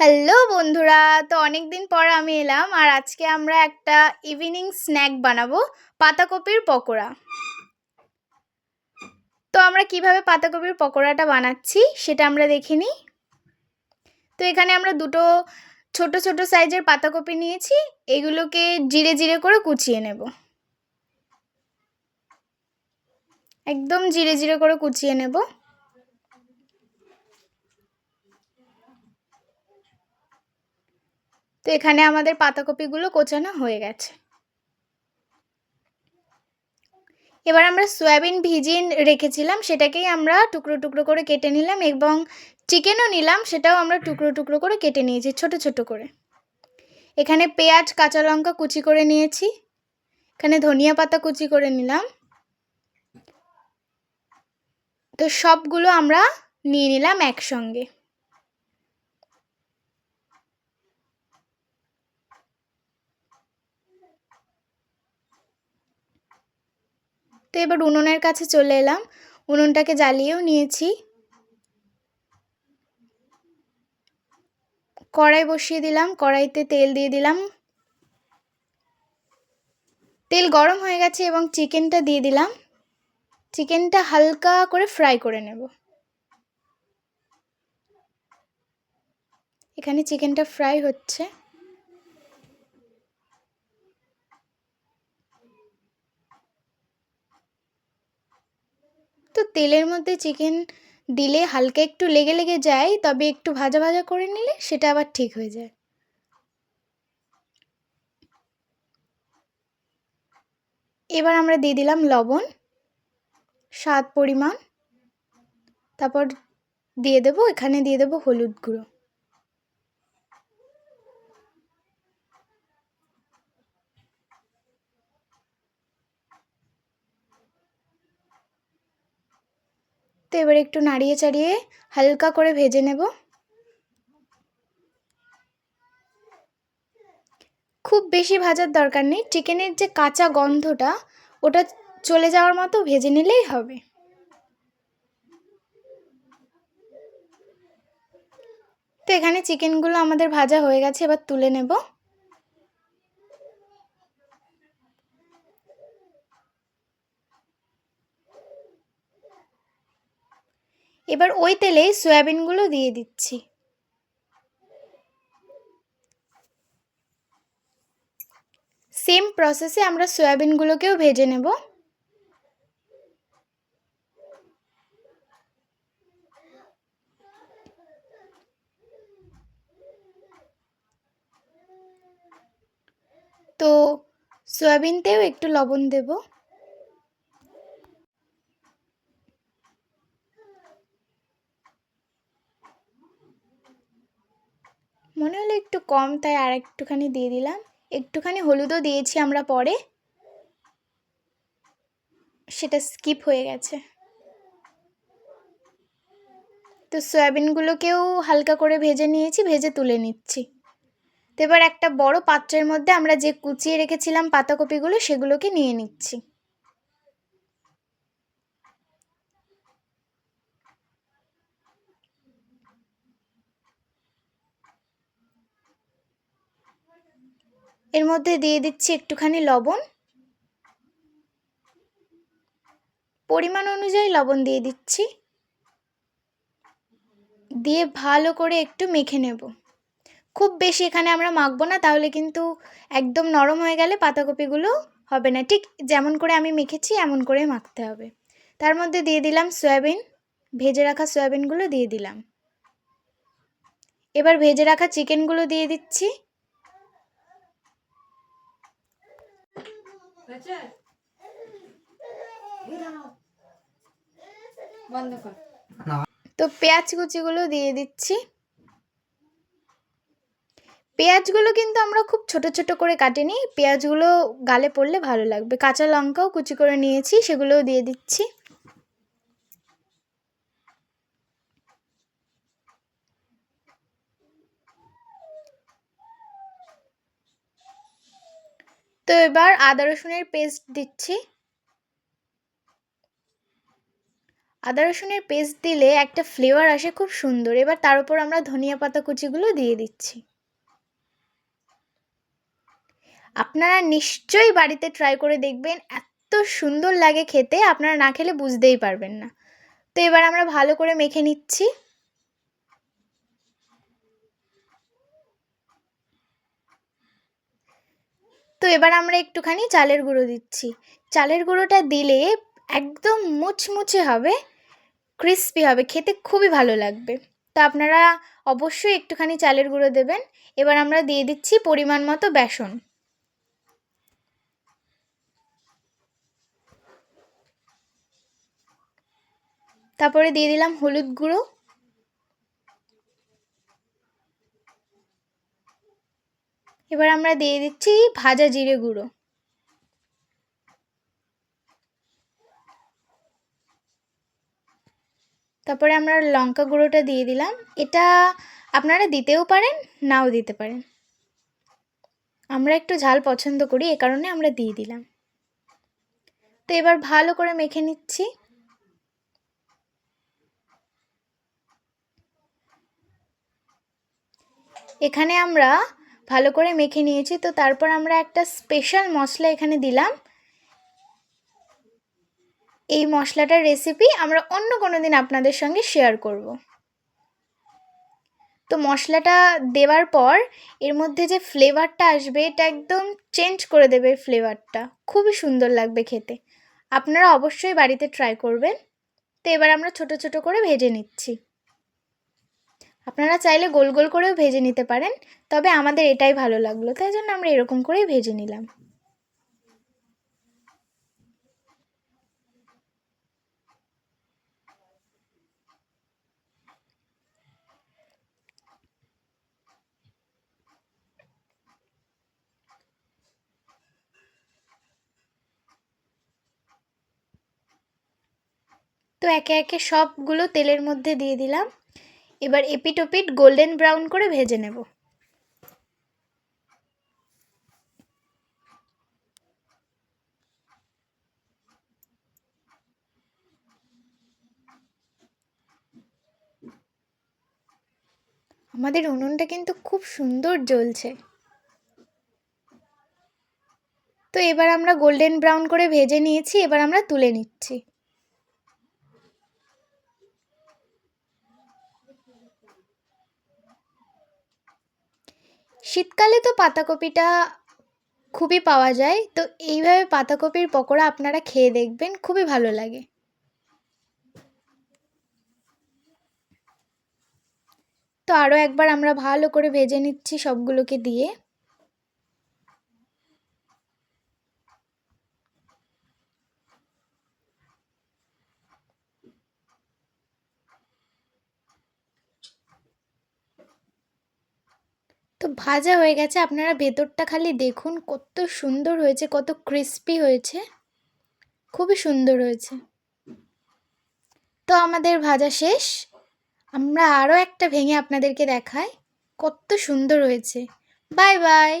Hello বন্ধুরা, তো অনেক দিন পর আমি এলাম আর আজকে আমরা একটা ইভিনিং স্ন্যাক বানাবো, পাতাকপির পকোড়া। তো আমরা কীভাবে পাতাকপির পকোড়াটা বানাচ্ছি সেটা আমরা দেখে নিই। তো এখানে আমরা দুটো ছোট ছোট সাইজের পাতাকপি নিয়েছি, এগুলোকে জিরে জিরে করে কুচিয়ে নেব। একদম জিরে জিরে করে কুচিয়ে নেব। তো এখানে আমাদের পাতাকপিগুলো কোচানো হয়ে গেছে। এবার আমরা সয়াবিন ভিজিয়ে রেখেছিলাম, সেটাকেই আমরা টুকরো টুকরো করে কেটে নিলাম এবং চিকেনও নিলাম, সেটাও আমরা টুকরো টুকরো করে কেটে নিয়েছি, ছোট ছোট করে। এখানে পেঁয়াজ, কাঁচা লঙ্কা কুচি করে নিয়েছি, এখানে ধনিয়া পাতা কুচি করে নিলাম। তো সবগুলো আমরা নিয়ে নিলাম একসঙ্গে। তো এবার উনুনের কাছে চলে এলাম। উনুনটাকে জ্বালিয়েও নিয়েছি। কড়াই বসিয়ে দিলাম, কড়াইতে তেল দিয়ে দিলাম। তেল গরম হয়ে গেছে এবং চিকেনটা দিয়ে দিলাম। চিকেনটা হালকা করে ফ্রাই করে নেব। এখানে চিকেনটা ফ্রাই হচ্ছে তো তেলের মধ্যে চিকেন দিলে হালকা একটু লেগে লেগে যায়, তবে একটু ভাজা ভাজা করে নিলে সেটা আবার ঠিক হয়ে যায়। এবার আমরা দিয়ে দিলাম লবণ, স্বাদ পরিমাণ, তারপর দিয়ে দেবো, এখানে দিয়ে দেবো হলুদ গুঁড়ো। এবার একটু নাড়িয়ে চাড়িয়ে হালকা করে ভেজে নেব। খুব বেশি ভাজার দরকার নেই, চিকেনের যে কাঁচা গন্ধটা, ওটা চলে যাওয়ার মতো ভেজে নিলেই হবে। তো এখানে চিকেনগুলো আমাদের ভাজা হয়ে গেছে, এবার তুলে নেব। এবার ওই তেলে সয়াবিনগুলো দিয়ে দিচ্ছি। সেম প্রসেসে আমরা সয়াবিনগুলোকেও ভেজে নেব। তো সয়াবিনতেও একটু লবণ দেবো। মনে হলো একটু কম, তাই আর একটুখানি দিয়ে দিলাম। একটুখানি হলুদও দিয়েছি আমরা পরে। সেটা স্কিপ হয়ে গেছে। তো সয়াবিনগুলোকেও হালকা করে ভেজে নিয়েছি, ভেজে তুলে নিচ্ছি। তো এবার একটা বড় পাত্রের মধ্যে আমরা যে কুচিয়ে রেখেছিলাম পাতাকপিগুলো, সেগুলোকে নিয়ে নিচ্ছি। এর মধ্যে দিয়ে দিচ্ছি একটুখানি লবণ। পরিমাণ অনুযায়ী লবণ দিয়ে দিচ্ছি। দিয়ে ভালো করে একটু মেখে নেব। খুব বেশি এখানে আমরা মাখবো না, তাহলে কিন্তু একদম নরম হয়ে গেলে পাতাকপিগুলো হবে না। ঠিক যেমন করে আমি মেখেছি, এমন করে মাখতে হবে। তার মধ্যে দিয়ে দিলাম সয়াবিন, ভেজে রাখা সয়াবিনগুলো দিয়ে দিলাম। এবার ভেজে রাখা চিকেনগুলো দিয়ে দিচ্ছি। তো পেঁয়াজ কুচিগুলো দিয়ে দিচ্ছি। পেঁয়াজগুলো কিন্তু আমরা খুব ছোট ছোট করে কাটিনি। পেঁয়াজগুলো গালে পড়লে ভালো লাগবে। কাঁচা লঙ্কাও কুচি করে নিয়েছি, সেগুলোও দিয়ে দিচ্ছি। তো এবার আদা রসুনের পেস্ট দিচ্ছি। আদা রসুনের পেস্ট দিলে একটা ফ্লেভার আসে খুব সুন্দর। এবার তার উপর আমরা ধনিয়া পাতা কুচিগুলো দিয়ে দিচ্ছি। আপনারা নিশ্চয়ই বাড়িতে ট্রাই করে দেখবেন, এত সুন্দর লাগে খেতে, আপনারা না খেলে বুঝতেই পারবেন না। তো এবার আমরা ভালো করে মেখে নিচ্ছি। তো এবার আমরা একটুখানি চালের গুঁড়ো দিচ্ছি। চালের গুঁড়োটা দিলে একদম মুচমুচে হবে ক্রিস্পি হবে, খেতে খুবই ভালো লাগবে। তো আপনারা অবশ্যই একটুখানি চালের গুঁড়ো দেবেন। এবার আমরা দিয়ে দিচ্ছি পরিমাণ মতো বেসন। তারপরে দিয়ে দিলাম হলুদ গুঁড়ো। এবার আমরা দিয়ে দিচ্ছি ভাজা জিরে গুঁড়ো। তারপরে আমরা লঙ্কা গুঁড়োটা দিয়ে দিলাম। এটা আপনারা দিতেও পারেন, নাও দিতে পারেন। আমরা একটু ঝাল পছন্দ করি, এ কারণে আমরা দিয়ে দিলাম। তো এবার ভালো করে মেখে নিচ্ছি। এখানে আমরা ভালো করে মেখে নিয়েছি। তো তারপর আমরা একটা স্পেশাল মশলা এখানে দিলাম। এই মশলাটার রেসিপি আমরা অন্য কোনো দিন আপনাদের সঙ্গে শেয়ার করব। তো মশলাটা দেওয়ার পর এর মধ্যে যে ফ্লেভারটা আসবে, এটা একদম চেঞ্জ করে দেবে ফ্লেভারটা খুবই সুন্দর লাগবে খেতে। আপনারা অবশ্যই বাড়িতে ট্রাই করবেন। তো এবার আমরা ছোট ছোট করে ভেজে নিচ্ছি। আপনারা চাইলে গোল গোল করেও ভেজে নিতে পারেন, তবে আমাদের এটাই ভালো লাগল, তাই জন্য আমরা এরকম করেই ভেজে নিলাম। তো একে একে সবগুলো তেলের মধ্যে দিয়ে দিলাম। এবার এপিট ওপিট গোল্ডেন ব্রাউন করে ভেজে নেব। আমাদের উনুনটা কিন্তু খুব সুন্দর জ্বলছে। তো এবার আমরা গোল্ডেন ব্রাউন করে ভেজে নিয়েছি, এবার আমরা তুলে নিচ্ছি। শীতকালে তো পাতাকপিটা খুবই পাওয়া যায়। তো এইভাবে পাতাকপির পকোড়া আপনারা খেয়ে দেখবেন, খুবই ভালো লাগে। তো আরও একবার আমরা ভালো করে ভেজে নিচ্ছি সবগুলোকে দিয়ে। তো ভাজা হয়ে গেছে। আপনারা ভেতরটা খালি দেখুন কত সুন্দর হয়েছে, কত ক্রিস্পি হয়েছে। খুবই সুন্দর হয়েছে। তো আমাদের ভাজা শেষ। আমরা আরও একটা ভেঙে আপনাদেরকে দেখাই কত সুন্দর হয়েছে। Bye bye.